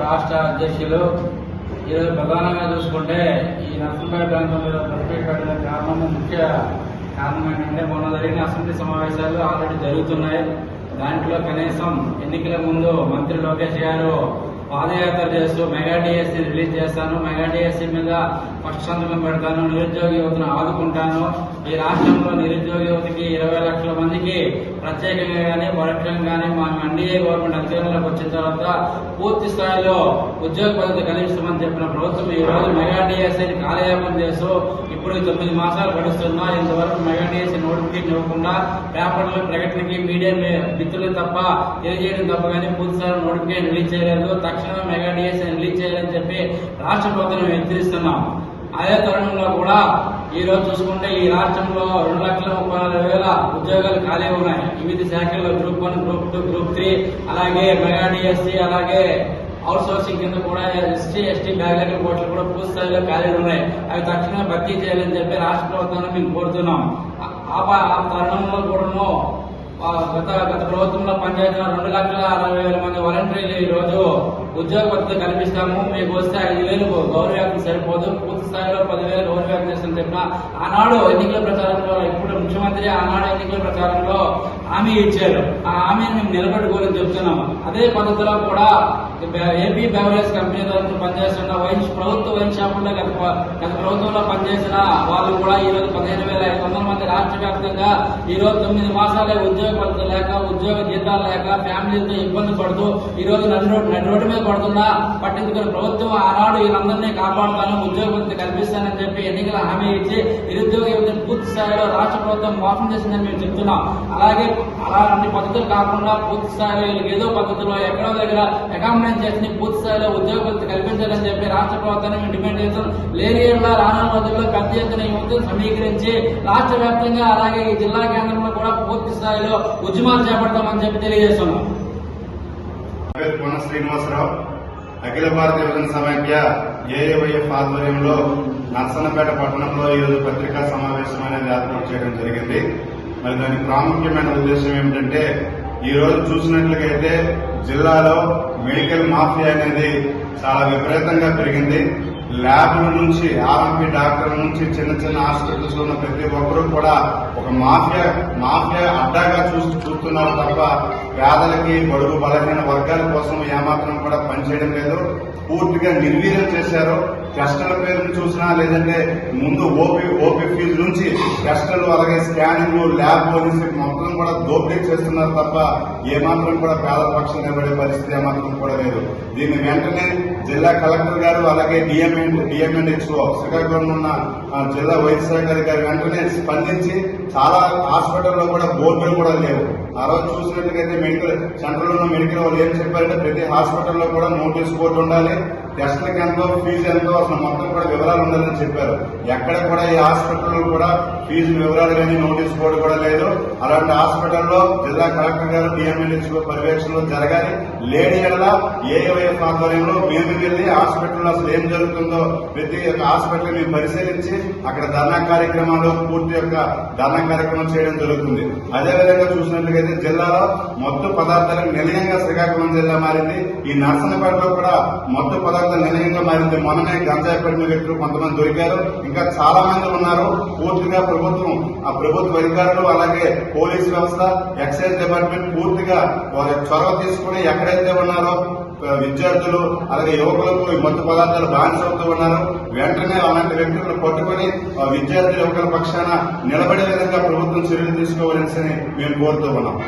రాష్ట్ర అధ్యక్షులు. ఈరోజు ప్రధానంగా చూసుకుంటే ఈ నర్సంపేట ప్రాంతంలో ప్రత్యేకమైన కారణం ముఖ్య కారణం ఏంటంటే మొన్న జరిగిన అసెంబ్లీ సమావేశాలు ఆల్రెడీ జరుగుతున్నాయి. దాంట్లో కనీసం ఎన్నికల ముందు మంత్రి లోకేష్ గారు పాదయాత్ర చేస్తూ మెగా డిఎస్సీ రిలీజ్ చేస్తాను. మెగా డిఎస్సీ మీద ఫస్ట్ సంతకం పెడతాను. నిరుద్యోగ యువతను ఆదుకుంటాను. ఈ రాష్ట్రంలో నిరుద్యోగ యువతకి ఇరవై లక్షల ప్రత్యేకంగా కానీ పరోక్షంగా కానీ మా ఎన్డీఏ గవర్నమెంట్ అధికారంలోకి వచ్చిన తర్వాత పూర్తి స్థాయిలో ఉద్యోగ పద్ధతి కలిగిస్తామని చెప్పిన ప్రభుత్వం ఈ రోజు మెగా డిఎస్ఐని కాలయాపం చేస్తూ ఇప్పుడు తొమ్మిది మాసాలు గడుస్తున్నా ఇంతవరకు మెగా డిఎస్ఐ నోటిఫికేషన్ ఇవ్వకుండా పేపర్లు ప్రకటనకి మీడియా మిత్రులు తప్ప తెలియజేయడం తప్ప కానీ పూర్తి స్థాయిలో నోటిఫికేషన్ రిలీజ్ చేయలేదు. తక్షణమే మెగా డిఎస్సీ రిలీజ్ చేయాలని చెప్పి రాష్ట్ర ప్రభుత్వం హెచ్చరిస్తున్నాం. అదే తరుణంలో కూడా ఈ రోజు చూసుకుంటే ఈ రాష్ట్రంలో రెండు లక్షల ముప్పై నాలుగు వేల ఉద్యోగాలు ఖాళీ ఉన్నాయి. వివిధ శాఖల్లో group one group two group three అలాగే మెగా డిఎస్సీ అలాగే అవుట్ సోర్సింగ్ కింద కూడా ఎస్టీ ఎస్టీ బ్యాగ్లకి కోట్లు కూడా పూర్తి స్థాయిలో ఖాళీలు ఉన్నాయి. అవి తక్షణమే భర్తీ చేయాలని చెప్పి రాష్ట్ర ప్రభుత్వాన్ని మేము కోరుతున్నాం. ఆ ఆ తరుణంలో కూడాను గత గత ప్రభుత్వంలో పనిచేసిన రెండు లక్షల అరవై వేల మంది వాలంటీర్లు ఈ రోజు ఉద్యోగ భద్రత కల్పిస్తాము. మీకు వస్తే ఐదు వేలు గౌరవ్యాక్తం సరిపోదు. పూర్తి స్థాయిలో పదివేలు గౌరవ్యాక్తం చేస్తున్న చెప్పిన ఆనాడు ఎన్నికల ప్రచారంలో ఇప్పుడు ముఖ్యమంత్రి ఆనాడు ఎన్నికల ప్రచారంలో హామీ ఇచ్చారు. ఆ హామీని మేము నిలబెట్టుకోవాలని చెప్తున్నాం అదే పద్ధతిలో కూడా ఏపీ బెవరేజ్ కంపెనీ తరఫున పనిచేస్తున్న వైన్ ప్రభుత్వ వైన్ షాపుల్లో గత గత ప్రభుత్వంలో పనిచేసిన వాళ్ళు కూడా ఈ రోజు పదిహేను వేల ఐదు వందల రాష్ట్రవ్యాప్తంగా రాష్ట్ర వ్యాప్తంగా ఈ రోజు తొమ్మిది మాసాలే ఉద్యోగ భద్రత లేక ఉద్యోగ జీతాలు లేక ఫ్యామిలీతో ఇబ్బంది పడుతూ ఈ రోజు నడి రోడ్డు నడి రోడ్డు మీద పడుతున్నా పట్టించుకుని ప్రభుత్వం ఆనాడు వీళ్ళందరినీ కాపాడుతాను ఉద్యోగ భద్రత కల్పిస్తానని చెప్పి ఎన్నికల హామీ ఇచ్చి నిరుద్యోగ యువతను పూర్తి స్థాయిలో రాష్ట్ర ప్రభుత్వం మోసం చేసిందని మేము చెప్తున్నాం. అలాగే అలాంటి పద్ధతులు కాకుండా పూర్తి స్థాయిలో వీళ్ళకి ఏదో పద్ధతిలో ఎక్కడో దగ్గర అకామిడేట్ చేసి పూర్తి స్థాయిలో ఉద్యోగ భద్రత కల్పించాలని చెప్పి రాష్ట్ర ప్రభుత్వాన్ని మేము డిమాండ్ చేస్తాం లేని రానున్న రోజుల్లో పెద్ద ఎత్తున యువతను సమీకరించి రాష్ట్ర వ్యాప్తంగా అలాగే ఈ జిల్లా కేంద్రంలో కూడా పూర్తి స్థాయిలో ఉద్యమాలు చేపడతామని చెప్పి తెలియజేస్తున్నాం. శ్రీనివాసరావు అఖిల భారత విభజన సమైక్య ఏఏవైఎఫ్ ఆధ్వర్యంలో నర్సన్నపేట పట్టణంలో ఈరోజు పత్రికా సమావేశం అనేది ఏర్పాటు చేయడం జరిగింది. మరి దాని ప్రాముఖ్యమైన ఉద్దేశం ఏమిటంటే ఈ రోజు జిల్లాలో మెడికల్ మాఫియా అనేది చాలా విపరీతంగా పెరిగింది. ల్యాబ్ల నుంచి ఆర్ఎంపీ డాక్టర్ల నుంచి చిన్న చిన్న హాస్పిటల్స్ ఉన్న ప్రతి ఒక్కరూ కూడా ఒక మాఫియా మాఫియా అడ్డాగా చూసి చూస్తున్నారు తప్ప పేదలకి బడుగు బలహీన వర్గాల కోసం ఏమాత్రం కూడా పనిచేయడం లేదు. పూర్తిగా నిర్వీర్యం చేశారు. టెస్టుల పేరును చూసినా లేదంటే ముందు ఓపీ ఓపీ ఫీజులు టెస్టులు అలాగే స్కానింగ్ ల్యాబ్ అనేసి మొత్తం కూడా దోపిడీ చేస్తున్నారు తప్ప ఏమాత్రం కూడా పేద పక్షం నిలబడే పరిస్థితి ఏమాత్రం కూడా లేదు. దీన్ని వెంటనే జిల్లా కలెక్టర్ గారు అలాగే డిఎంఎన్ హెచ్ఓ శ్రీకాకుళం ఉన్న జిల్లా వైద్య శాఖ అధికారి వెంటనే స్పందించి చాలా హాస్పిటల్లో కూడా బోర్డులు కూడా లేవు. ఆ రోజు చూసినట్టుగా మెడికల్ సెంటర్లో ఉన్న మెడికల్ వాళ్ళు ఏం చెప్పారంటే ప్రతి హాస్పిటల్లో కూడా నోటీస్ బోర్డు ఉండాలి టెస్ట్లకి ఎంతో ఫీజు ఎంతో అసలు మొత్తం కూడా వివరాలు ఉండాలని చెప్పారు. ఎక్కడ కూడా ఈ హాస్పిటల్లో కూడా ఫీజు వివరాలు కానీ నోటీస్ బోర్డు కూడా లేదు. అలాంటి హాస్పిటల్లో జిల్లా కలెక్టర్ గారు డిఎంఎల్హెచ్ఓ పర్యవేక్షణలో జరగాలి. లేని ఎడల ఏఏవైఎఫ్ ఆధ్వర్యంలో మేము వెళ్ళి హాస్పిటల్లో అసలు ఏం జరుగుతుందో ప్రతి ఒక్క హాస్పిటల్ మేము పరిశీలించి అక్కడ ధర్నా కార్యక్రమాలు పూర్తి యొక్క ధర్నా కార్యక్రమం చేయడం జరుగుతుంది. అదేవిధంగా చూసినట్లయితే జిల్లాలో మత్తు పదార్థాలకు నిలయంగా శ్రీకాకుళం జిల్లా మారింది. ఈ నర్సనపేటలో కూడా మత్తు పదార్థాలు నిర్ణయంగా మారింది. మొన్ననే గంజాయి పడిన వ్యక్తులు కొంతమంది దొరికారు. ఇంకా చాలా మంది ఉన్నారు. పూర్తిగా ప్రభుత్వం ఆ ప్రభుత్వ అధికారులు అలాగే పోలీస్ వ్యవస్థ ఎక్సైజ్ డిపార్ట్మెంట్ పూర్తిగా వారి చొరవ తీసుకుని ఎక్కడైతే ఉన్నారో విద్యార్థులు అలాగే యువకులకు ఈ మత్తు పదార్థాలు బానిస అవుతూ ఉన్నారు. వెంటనే అలాంటి వ్యక్తులను పట్టుకుని విద్యార్థులు విద్యార్థుల యువకుల పక్షాన నిలబడే విధంగా ప్రభుత్వం చర్యలు తీసుకోవాలని మేము కోరుతూ ఉన్నాం.